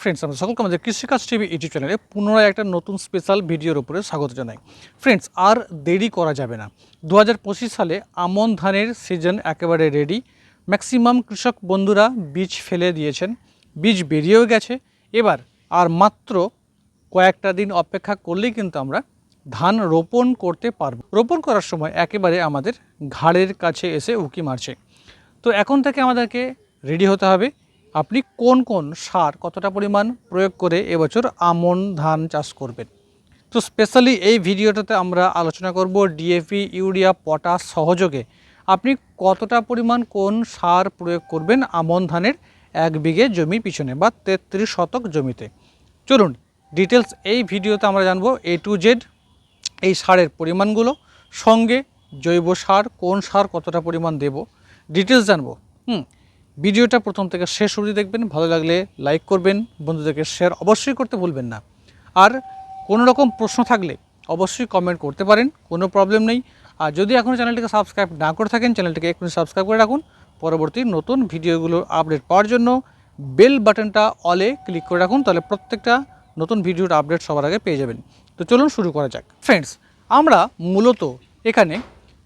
Friends আমরা সকলকে আমাদের কৃষিকাজ টিভি ইউটিউব চ্যানেলে পুনরায় একটা নতুন স্পেশাল ভিডিওর উপরে স্বাগত জানাই। ফ্রেন্ডস আর দেরি করা যাবে না। দু হাজার পঁচিশ সালে আমন ধানের সিজন একেবারে রেডি ম্যাক্সিমাম কৃষক বন্ধুরা বীজ ফেলে দিয়েছেন। বীজ বেরিয়েও গেছে। এবার আর মাত্র কয়েকটা দিন অপেক্ষা করলেই কিন্তু আমরা ধান রোপণ করতে পারব। রোপণ করার সময় একেবারে আমাদের ঘাড়ের কাছে এসে উকি মারছে। তো এখন থেকে আমাদেরকে রেডি হতে হবে। আপনি কোন কোন সার কতটা পরিমাণ প্রয়োগ করে এবছর আমন ধান চাষ করবেন? তো স্পেশালি এই ভিডিওটাতে আমরা আলোচনা করব ডিএপি ইউরিয়া, পটাশ সহযোগে। আপনি কতটা পরিমাণ কোন সার প্রয়োগ করবেন আমন ধানের এক বিঘে জমি পিছনে বা তেত্রিশ শতক জমিতে? চলুন ডিটেলস এই ভিডিওতে আমরা জানব এ টু জেড এই সারের পরিমাণগুলো, সঙ্গে জৈব সার কোন সার কতটা পরিমাণ দেব? ডিটেলস জানব। হুম ভিডিওটা প্রথম থেকে শেষ অবধি দেখবেন, ভালো লাগলে লাইক করবেন, বন্ধুদেরকে শেয়ার অবশ্যই করতে ভুলবেন না। আর কোনো রকম প্রশ্ন থাকলে অবশ্যই কমেন্ট করতে পারেন, কোনো প্রবলেম নেই। আর যদি এখনও চ্যানেলটিকে সাবস্ক্রাইব না করে থাকেন, চ্যানেলটিকে এখনই সাবস্ক্রাইব করে রাখুন। পরবর্তী নতুন ভিডিওগুলোর আপডেট পাওয়ার জন্য বেল বাটনটা অলে ক্লিক করে রাখুন, তাহলে প্রত্যেকটা নতুন ভিডিওর আপডেট সবার আগে পেয়ে যাবেন। তো চলুন শুরু করা যাক। ফ্রেন্ডস আমরা মূলত এখানে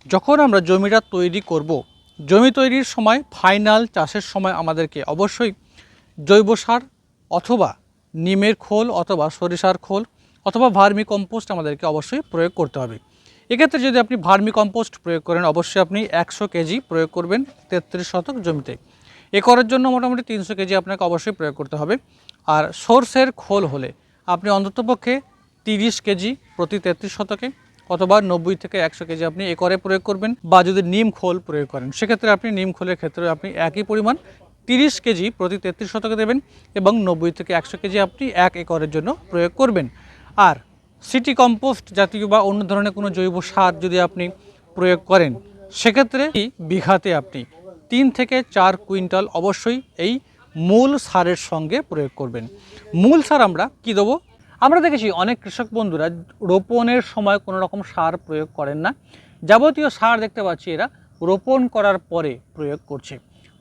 যখন আমরা জমিটা তৈরি করব জমি তৈরির সময়, ফাইনাল চাষের সময় আমাদেরকে অবশ্যই জৈব সার অথবা নিমের খোল অথবা সরিষার খোল অথবা ভার্মি কম্পোস্ট আমাদেরকে অবশ্যই প্রয়োগ করতে হবে। এক্ষেত্রে যদি আপনি ভার্মি কম্পোস্ট প্রয়োগ করেন, অবশ্যই আপনি একশো কেজি প্রয়োগ করবেন তেত্রিশ শতক জমিতে। একরের জন্য মোটামুটি তিনশো কেজি আপনাকে অবশ্যই প্রয়োগ করতে হবে। আর সর্ষের খোল হলে আপনি অন্ততপক্ষে তিরিশ কেজি প্রতি তেত্রিশ শতকে অথবা নব্বই থেকে একশো কেজি আপনি একরে প্রয়োগ করবেন বা যদি নিম খোল প্রয়োগ করেন, সেক্ষেত্রে আপনি নিম খোলের ক্ষেত্রে আপনি একই পরিমাণ তিরিশ কেজি প্রতি তেত্রিশ শতকে দেবেন এবং নব্বই থেকে একশো কেজি আপনি এক একরের জন্য প্রয়োগ করবেন। আর সিটি কম্পোস্ট জাতীয় বা অন্য ধরনের কোনো জৈব সার যদি আপনি প্রয়োগ করেন, সেক্ষেত্রে বিঘাতে আপনি তিন থেকে চার কুইন্টাল অবশ্যই এই মূল সারের সঙ্গে প্রয়োগ করবেন। মূল সার আমরা কি দেবো? আমরা দেখেছি অনেক কৃষক বন্ধুরা রোপণের সময় কোনো রকম সার প্রয়োগ করেন না। যাবতীয় সার দেখতে পাচ্ছি এরা রোপণ করার পরে প্রয়োগ করছে।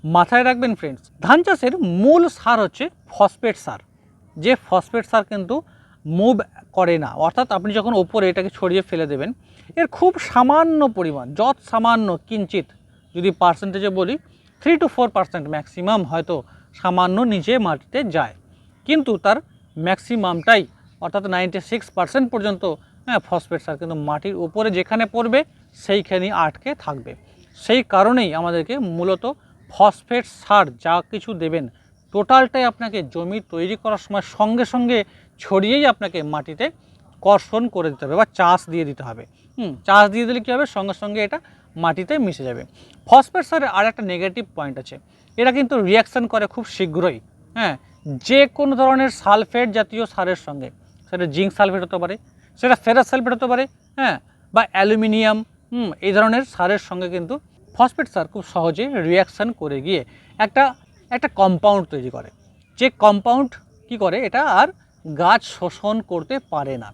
মাথায় রাখবেন ফ্রেন্ডস ধান চাষের মূল সার হচ্ছে ফসফেট সার। যে ফসফেট সার কিন্তু মুভ করে না, অর্থাৎ আপনি যখন ওপরে এটাকে ছড়িয়ে ফেলে দেবেন, এর খুব সামান্য পরিমাণ, যত সামান্য কিঞ্চিত, যদি পার্সেন্টেজে বলি three two four percent maximum হয়তো সামান্য নিচে মাটিতে যায়। কিন্তু তার ম্যাক্সিমামটাই অর্থাৎ নাইনটি সিক্স পার্সেন্ট পর্যন্ত হ্যাঁ ফসফেট সার। কিন্তু মাটির উপরে যেখানে পড়বে, সেইখানেই আটকে থাকবে। সেই কারণেই আমাদেরকে মূলত ফসফেট সার যা কিছু দেবেন টোটালটাই আপনাকে জমি তৈরি করার সময় সঙ্গে সঙ্গে ছড়িয়েই আপনাকে মাটিতে কর্ষণ করে দিতে হবে বা চাষ দিয়ে দিতে হবে। হুম, চাষ দিয়ে দিলে কী হবে? সঙ্গে সঙ্গে এটা মাটিতে মিশে যাবে। ফসফেট সারের আর একটা নেগেটিভ পয়েন্ট আছে। এরা কিন্তু রিয়াকশান করে খুব শীঘ্রই। হ্যাঁ যে কোনো ধরনের সালফেট জাতীয় সারের সঙ্গে। সেটা জিঙ্ক সালফেট হতে পারে সেটা ফেরাস সালফেট হতে পারে হ্যাঁ বা অ্যালুমিনিয়াম হুম এই ধরনের সারের সঙ্গে কিন্তু ফসফেট সার খুব সহজে রিয়াকশান করে গিয়ে একটা একটা কম্পাউন্ড তৈরি করে। যে কম্পাউন্ড কি করে? এটা আর গাছ শোষণ করতে পারে না।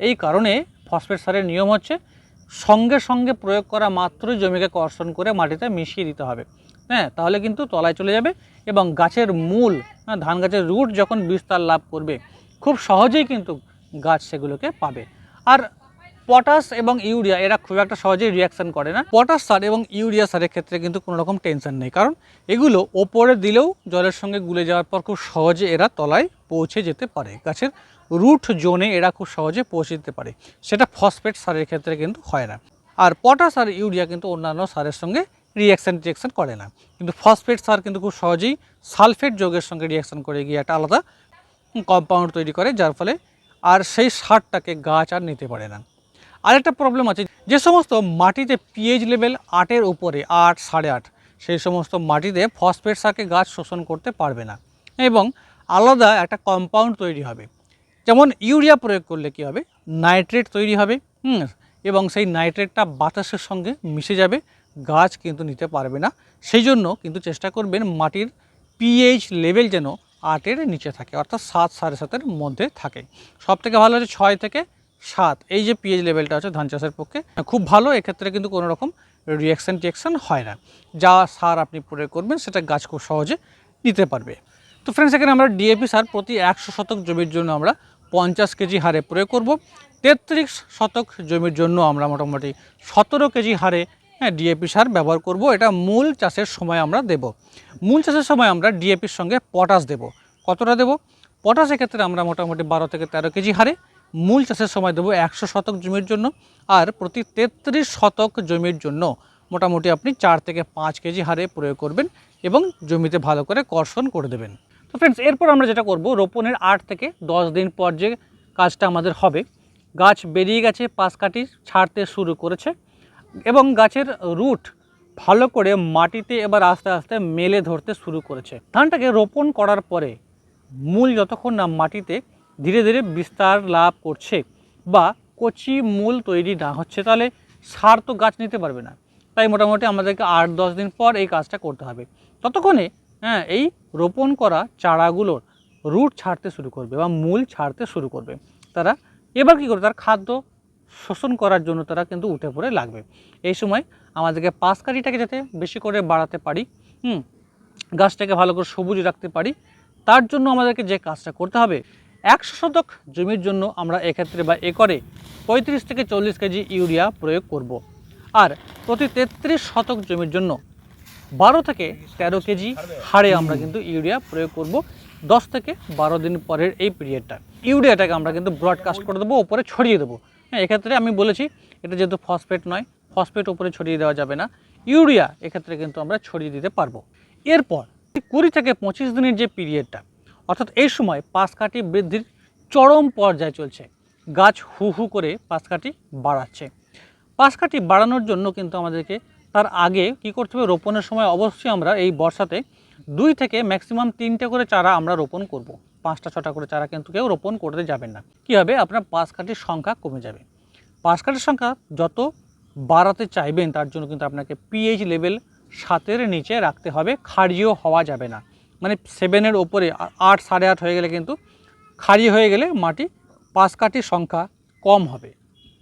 এই কারণে ফসফেট সারের নিয়ম হচ্ছে সঙ্গে সঙ্গে প্রয়োগ করা মাত্রই জমিকে কর্ষণ করে মাটিতে মিশিয়ে দিতে হবে। হ্যাঁ তাহলে কিন্তু তলায় চলে যাবে এবং গাছের মূল হ্যাঁ, ধান গাছের রুট যখন বিস্তার লাভ করবে খুব সহজেই কিন্তু গাছ সেগুলোকে পাবে। আর পটাশ এবং ইউরিয়া, এরা খুব একটা সহজেই রিয়াকশান করে না। পটাশ সার এবং ইউরিয়া সারের ক্ষেত্রে কিন্তু কোনো রকম টেনশন নেই, কারণ এগুলো ওপরে দিলেও জলের সঙ্গে গুলে যাওয়ার পর খুব সহজে এরা তলায় পৌঁছে যেতে পারে। গাছের রুট জোনে এরা খুব সহজে পৌঁছে যেতে পারে। সেটা ফসফেট সারের ক্ষেত্রে কিন্তু হয় না। আর পটাশ আর ইউরিয়া কিন্তু অন্যান্য সারের সঙ্গে রিয়াকশান টিয়াকশান করে না। কিন্তু ফসফেট সার কিন্তু খুব সহজেই সালফেট যোগের সঙ্গে রিয়াকশান করে গিয়ে একটা আলাদা কম্পাউন্ড তৈরি করে, যার ফলে আর সেই সারটাকে গাছ আর নিতে পারে না। আরেকটা প্রবলেম আছে, যে সমস্ত মাটিতে পিএইচ লেভেল আটের উপরে, আট সাড়ে আট, সেই সমস্ত মাটিতে ফসফেট সারকে গাছ শোষণ করতে পারবে না। এবং আলাদা একটা কম্পাউন্ড তৈরি হবে। যেমন ইউরিয়া প্রয়োগ করলে কি হবে? নাইট্রেট তৈরি হবে, হুম, এবং সেই নাইট্রেটটা বাতাসের সঙ্গে মিশে যাবে, গাছ কিন্তু নিতে পারবে না। সেই জন্য কিন্তু চেষ্টা করবেন মাটির পিএইচ লেভেল যেন আটের নিচে থাকে, অর্থাৎ সাত, সাড়ে সাতের মধ্যে থাকে। সব থেকে ভালো হচ্ছে ছয় থেকে সাত। এই যে পিএইচ লেভেলটা আছে ধান চাষের পক্ষে, খুব ভালো, এক্ষেত্রে কিন্তু কোনো রকম রিয়াকশান টিয়াকশান হয় না। যা সার আপনি প্রয়োগ করবেন, সেটা গাছ খুব সহজে নিতে পারবে। তো ফ্রেন্ডস এখানে আমরা ডিএপি সার প্রতি একশো শতক জমির জন্য আমরা পঞ্চাশ কেজি হারে প্রয়োগ করব। তেত্রিশ শতক জমির জন্য আমরা মোটামুটি সতেরো কেজি হারে হ্যাঁ ডিএপি সার ব্যবহার করব। এটা মূল চাষের সময় আমরা দেব। মূল চাষের সময় আমরা ডিএপির সঙ্গে পটাশ দেব। কতটা দেব? পটাশের ক্ষেত্রে আমরা মোটামুটি বারো থেকে তেরো কেজি হারে মূল চাষের সময় দেবো একশো শতক জমির জন্য আর প্রতি তেত্রিশ শতক জমির জন্য মোটামুটি আপনি চার থেকে পাঁচ কেজি হারে প্রয়োগ করবেন এবং জমিতে ভালো করে কর্ষণ করে দেবেন। তো ফ্রেন্ডস এরপর আমরা যেটা করব, রোপণের আট থেকে দশ দিন পর যে কাজটা আমাদের হবে, গাছ বেরিয়ে গেছে, পাশ কাটি ছাড়তে শুরু করেছে। এবং গাছের রুট ভালো করে মাটিতে এবার আস্তে আস্তে মেলে ধরতে শুরু করেছে। ধানটাকে রোপণ করার পরে মূল যতক্ষণ না মাটিতে ধীরে ধীরে বিস্তার লাভ করছে বা কচি মূল তৈরি না হচ্ছে, তাহলে সার তো গাছ নিতে পারবে না। তাই মোটামুটি আমাদেরকে আট দশ দিন পর এই কাজটা করতে হবে। ততক্ষণে হ্যাঁ এই রোপণ করা চারাগুলোর রুট ছাড়তে শুরু করবে বা মূল ছাড়তে শুরু করবে। তারা এবার কী করবে? তার খাদ্য শোষণ করার জন্য তারা কিন্তু উঠে পড়ে লাগবে। এই সময় আমাদেরকে পাশকাঠিটাকে যাতে বেশি করে বাড়াতে পারি, হুম, গাছটাকে ভালো করে সবুজ রাখতে পারি, তার জন্য আমাদেরকে যে কাজটা করতে হবে, একশো শতক জমির জন্য আমরা এক্ষেত্রে বা একরে পঁয়ত্রিশ থেকে চল্লিশ কেজি ইউরিয়া প্রয়োগ করব। আর প্রতি তেত্রিশ শতক জমির জন্য বারো থেকে তেরো কেজি হারে আমরা কিন্তু ইউরিয়া প্রয়োগ করব, দশ থেকে বারো দিন পরের এই পিরিয়ডটা। ইউরিয়াটাকে আমরা কিন্তু ব্রডকাস্ট করে দেবো ওপরে ছড়িয়ে দেবো। হ্যাঁ এক্ষেত্রে আমি বলেছি, এটা যেহেতু ফসফেট নয় ফসফেট উপরে ছড়িয়ে দেওয়া যাবে না। ইউরিয়া এক্ষেত্রে কিন্তু আমরা ছড়িয়ে দিতে পারব। এরপর কুড়ি থেকে পঁচিশ দিনের যে পিরিয়ডটা অর্থাৎ এই সময় পাশ কাঠি বৃদ্ধির চরম পর্যায়ে চলছে। গাছ হু হু করে পাশ কাঠি বাড়াচ্ছে। পাশ কাঠি বাড়ানোর জন্য কিন্তু আমাদেরকে তার আগে কি করতে হবে? রোপণের সময় অবশ্যই আমরা এই বর্ষাতে দুই থেকে ম্যাক্সিমাম তিনটে করে চারা আমরা রোপণ করব। পাঁচটা, ছটা করে চারা কিন্তু কেউ রোপণ করতে যাবেন না। কী হবে? আপনার পাশ কাঠির সংখ্যা কমে যাবে। পাশ কাঠির সংখ্যা যত বাড়াতে চাইবেন, তার জন্য কিন্তু আপনাকে পিএইচ লেভেল সাতের নিচে রাখতে হবে। ক্ষারীয় হওয়া যাবে না। মানে সেভেনের ওপরে আট, সাড়ে আট হয়ে গেলে কিন্তু ক্ষারীয় হয়ে গেলে মাটি পাশ কাঠির সংখ্যা কম হবে।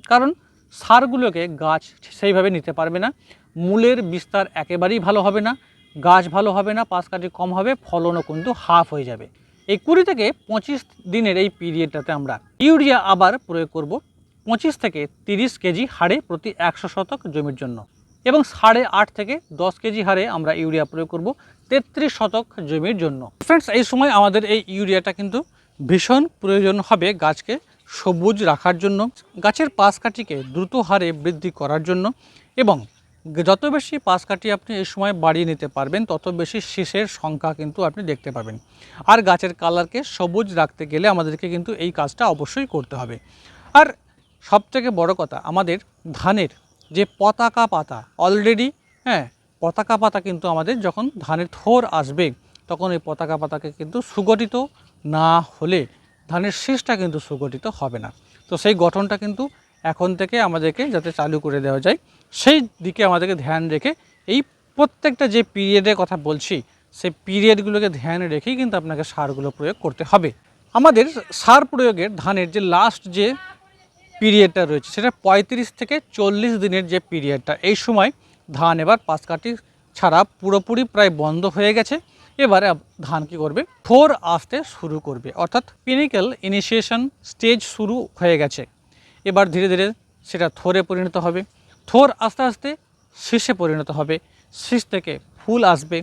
কারণ সারগুলোকে গাছ সেইভাবে নিতে পারবে না। মূলের বিস্তার একেবারেই ভালো হবে না। গাছ ভালো হবে না পাশ কাঠি কম হবে, ফলনও কিন্তু হাফ হয়ে যাবে। এই কুড়ি থেকে পঁচিশ দিনের এই পিরিয়ডটাতে আমরা ইউরিয়া আবার প্রয়োগ করব পঁচিশ থেকে তিরিশ কেজি হারে প্রতি একশো শতক জমির জন্য এবং সাড়ে আট থেকে দশ কেজি হারে আমরা ইউরিয়া প্রয়োগ করব তেত্রিশ শতক জমির জন্য। ফ্রেন্ডস এই সময় আমাদের এই ইউরিয়াটা কিন্তু ভীষণ প্রয়োজন হবে গাছকে সবুজ রাখার জন্য, গাছের পাশ কাঠিকে দ্রুত হারে বৃদ্ধি করার জন্য এবং যত বেশি পাশ কাটিয়ে আপনি এই সময় বাড়িয়ে নিতে পারবেন, তত বেশি শীষের সংখ্যা কিন্তু আপনি দেখতে পাবেন। আর গাছের কালারকে সবুজ রাখতে গেলে আমাদেরকে কিন্তু এই কাজটা অবশ্যই করতে হবে। আর সবথেকে বড় কথা, আমাদের ধানের যে পতাকা পাতা অলরেডি হ্যাঁ পতাকা পাতা কিন্তু আমাদের যখন ধানের থোর আসবে, তখন এই পতাকা পাতাকে কিন্তু সুগঠিত না হলে ধানের শীষটা কিন্তু সুগঠিত হবে না। তো সেই গঠনটা কিন্তু এখন থেকে আমাদেরকে যাতে চালু করে দেওয়া যায়, সেই দিকে আমাদেরকে ধ্যান রেখে এই প্রত্যেকটা যে পিরিয়ডের কথা বলছি, সেই পিরিয়ডগুলোকে ধ্যান রেখেই কিন্তু আপনাকে সারগুলো প্রয়োগ করতে হবে। আমাদের সার প্রয়োগের ধানের যে লাস্ট যে পিরিয়ডটা রয়েছে, সেটা পঁয়ত্রিশ থেকে চল্লিশ দিনের যে পিরিয়ডটা এই সময় ধান এবার পাশ কাটি ছাড়া পুরোপুরি প্রায় বন্ধ হয়ে গেছে। এবারে ধান কি করবে? ফোর আসতে শুরু করবে। অর্থাৎ পিনিক্যাল ইনিশিয়েশন স্টেজ শুরু হয়ে গেছে। এবার ধীরে ধীরে সেটা থোরে পরিণত হবে। থোর আস্তে আস্তে শীষে পরিণত হবে। শীষ থেকে ফুল আসবে।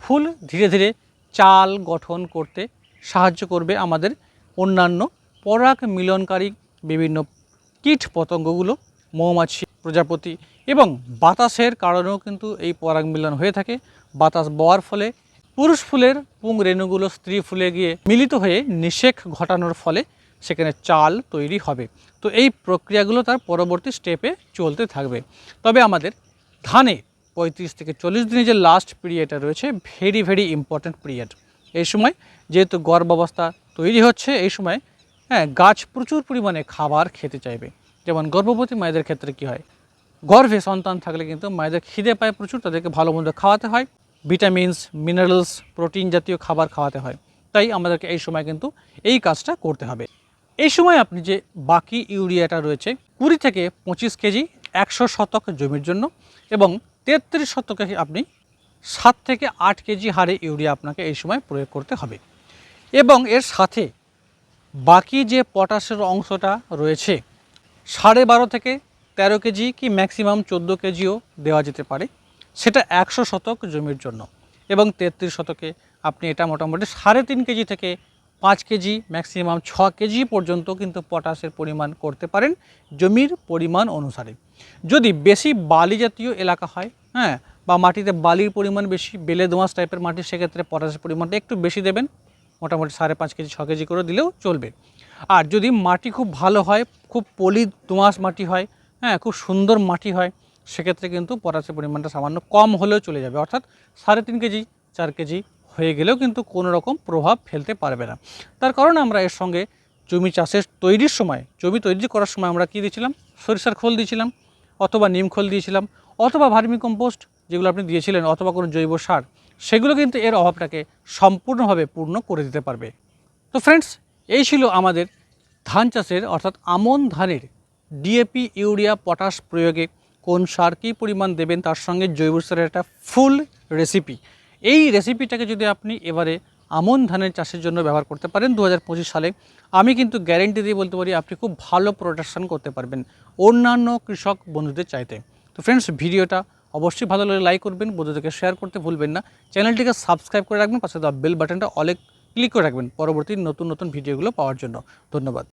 ফুল ধীরে ধীরে চাল গঠন করতে সাহায্য করবে আমাদের অন্যান্য পরাগ মিলনকারী বিভিন্ন কীট পতঙ্গগুলো, মৌমাছি, প্রজাপতি এবং বাতাসের কারণেও কিন্তু এই পরাগ মিলন হয়ে থাকে। বাতাস বওয়ার ফলে পুরুষ ফুলের পুং রেণুগুলো স্ত্রী ফুলে গিয়ে মিলিত হয়ে নিষেক ঘটানোর ফলে সেখানে চাল তৈরি হবে। তো এই প্রক্রিয়াগুলো তার পরবর্তী স্টেপে চলতে থাকবে। তবে আমাদের ধানে পঁয়ত্রিশ থেকে চল্লিশ দিনের যে লাস্ট পিরিয়ডটা রয়েছে ভেরি ভেরি ইম্পর্ট্যান্ট পিরিয়ড এই সময় যেহেতু গর্ভাবস্থা তৈরি হচ্ছে, এই সময় হ্যাঁ গাছ প্রচুর পরিমাণে খাবার খেতে চাইবে। যেমন গর্ভবতী মায়েদের ক্ষেত্রে কী হয়? গর্ভে সন্তান থাকলে কিন্তু মায়েদের খিদে পায় প্রচুর, তাদেরকে ভালো মন্দ খাওয়াতে হয়। ভিটামিনস মিনারেলস প্রোটিন জাতীয় খাবার খাওয়াতে হয়। তাই আমাদেরকে এই সময় কিন্তু এই কাজটা করতে হবে। এই সময় আপনি যে বাকি ইউরিয়াটা রয়েছে কুড়ি থেকে পঁচিশ কেজি, একশো শতক জমির জন্য এবং তেত্রিশ শতকে আপনি সাত থেকে আট কেজি হারে ইউরিয়া আপনাকে এই সময় প্রয়োগ করতে হবে। এবং এর সাথে বাকি যে পটাশের অংশটা রয়েছে, সাড়ে বারো থেকে তেরো কেজি কি ম্যাক্সিমাম চোদ্দ কেজিও দেওয়া যেতে পারে, সেটা একশো শতক জমির জন্য। এবং তেত্রিশ শতকে আপনি এটা মোটামুটি সাড়ে তিন কেজি থেকে পাঁচ কেজি ম্যাক্সিমাম ছ কেজি পর্যন্ত কিন্তু পটাশের পরিমাণ করতে পারেন জমির পরিমাণ অনুসারে। যদি বেশি বালি জাতীয় এলাকা হয় হ্যাঁ বা মাটিতে বালির পরিমাণ বেশি, বেলে দোঁয়াশ টাইপের মাটি, সেক্ষেত্রে পটাশের পরিমাণটা একটু বেশি দেবেন। মোটামুটি সাড়ে পাঁচ কেজি, ছ কেজি করে দিলেও চলবে। আর যদি মাটি খুব ভালো হয়, খুব পলি দোঁয়াশ মাটি হয় হ্যাঁ খুব সুন্দর মাটি হয়, সেক্ষেত্রে কিন্তু পটাশের পরিমাণটা সামান্য কম হলেও চলে যাবে। অর্থাৎ সাড়ে তিন কেজি, চার কেজি হয়ে গেলেও কিন্তু কোনো রকম প্রভাব ফেলতে পারবে না। তার কারণ আমরা এর সঙ্গে জমি চাষের তৈরির সময়, জমি তৈরি করার সময় আমরা কী দিয়েছিলাম? সরিষার খোল দিয়েছিলাম অথবা নিম খোল দিয়েছিলাম অথবা ভার্মি কম্পোস্ট যেগুলো আপনি দিয়েছিলেন অথবা কোনো জৈব সার, সেগুলো কিন্তু এর অভাবটাকে সম্পূর্ণভাবে পূর্ণ করে দিতে পারবে। তো ফ্রেন্ডস এই ছিল আমাদের ধান চাষের অর্থাৎ আমন ধানের ডিএপি ইউরিয়া পটাশ প্রয়োগে কোন সার কী পরিমাণ দেবেন, তার সঙ্গে জৈব সারের একটা ফুল রেসিপি এই রেসিপিটাকে যদি আপনি এবারে আমন ধানের চাষের জন্য ব্যবহার করতে পারেন দু হাজার পঁচিশ সালে, আমি কিন্তু গ্যারেন্টি দিয়ে বলতে পারি আপনি খুব ভালো প্রোডাকশন করতে পারবেন অন্যান্য কৃষক বন্ধুদের চাইতে। তো ফ্রেন্ডস ভিডিওটা অবশ্যই ভালো লাগলে লাইক করবেন, বন্ধুদেরকে শেয়ার করতে ভুলবেন না। চ্যানেলটিকে সাবস্ক্রাইব করে রাখবেন, পাশে দেওয়া বেল বাটনটা অলে ক্লিক করে রাখবেন, পরবর্তী নতুন নতুন ভিডিওগুলো পাওয়ার জন্য। ধন্যবাদ।